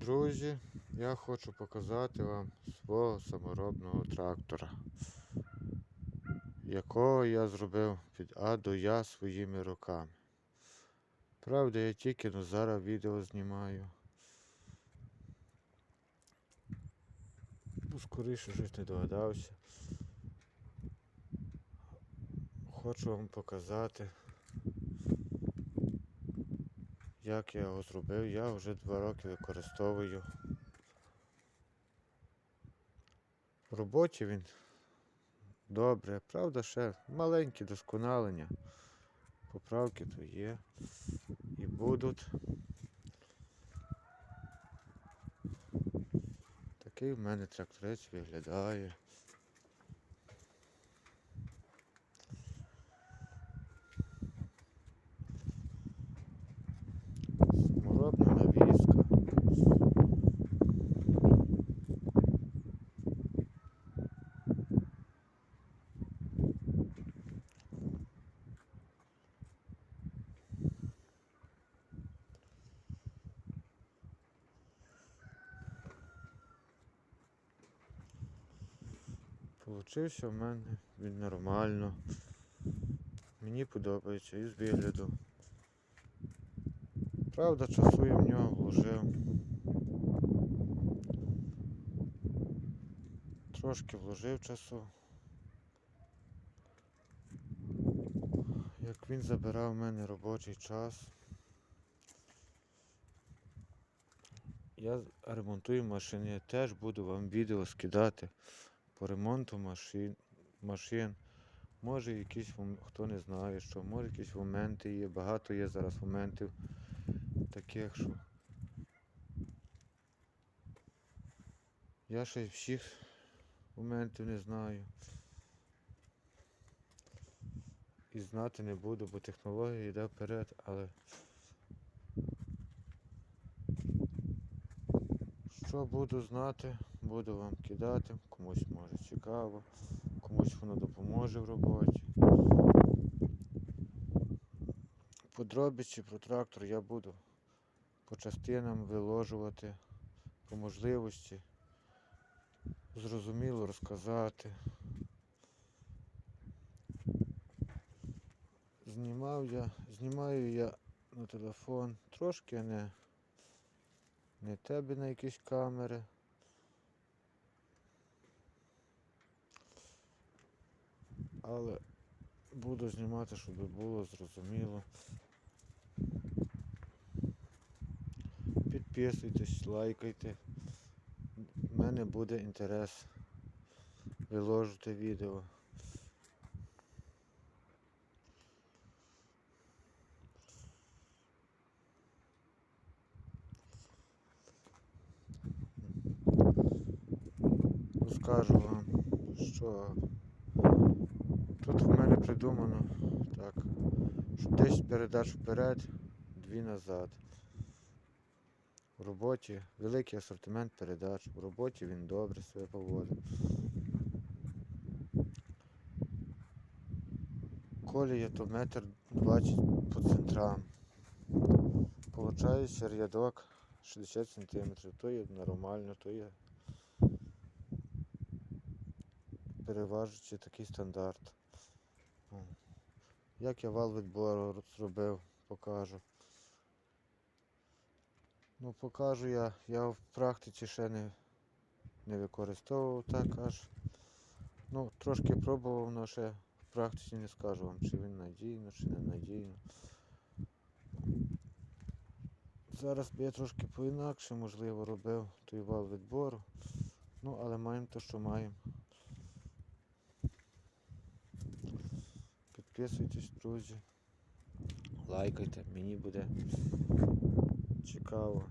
Друзі, я хочу показати вам свого саморобного трактора, якого я зробив від А до Я своїми руками. Правда, я тільки ну, зараз відео знімаю. Ну, скоріше щось не догадався. Хочу вам показати, як я його зробив. Я вже два роки використовую. В роботі він добре, правда, ще маленькі досконалення. Поправки то є і будуть. Такий в мене тракторець виглядає. Получився в мене він нормально. Мені подобається і з вигляду. Правда, часу я в нього вложив. Трошки вложив часу. Як він забирав в мене робочий час. Я ремонтую машини, я теж буду вам відео скидати по ремонту машин. машин. Може якісь, хто не знає, що, може якісь моменти є, багато є зараз моментів таких, що я ще всіх моментів не знаю. І знати не буду, бо технологія йде вперед, але що буду знати, буду вам кидати, комусь може цікаво, комусь воно допоможе в роботі. Подробиці про трактор я буду по частинам виложувати по можливості. Зрозуміло розказати. Знімав я, знімаю я на телефон, трошки не, не тебе на якісь камери. Але буду знімати, щоб було зрозуміло. Підписуйтесь, лайкайте. У мене буде інтерес виложити відео. Скажу вам, що тут в мене придумано так, що 10 передач вперед, дві назад. В роботі великий асортимент передач, в роботі він добре себе поводить. Колія то метр 20 по центрам. Получається рядок 60 см. То є нормально, то є переважуючи такий стандарт. О. Як я вал відбору зробив, покажу. Ну, покажу я, я в практиці ще не, не використовував так аж. Ну, трошки пробував, але ще в практиці не скажу вам, чи він надійно, чи не надійно. Зараз би я трошки по-інакше, можливо, робив той вал відбору. Ну, але маємо те, що маємо. Підписуйтесь, друзі. Лайкайте, мені буде цікаво.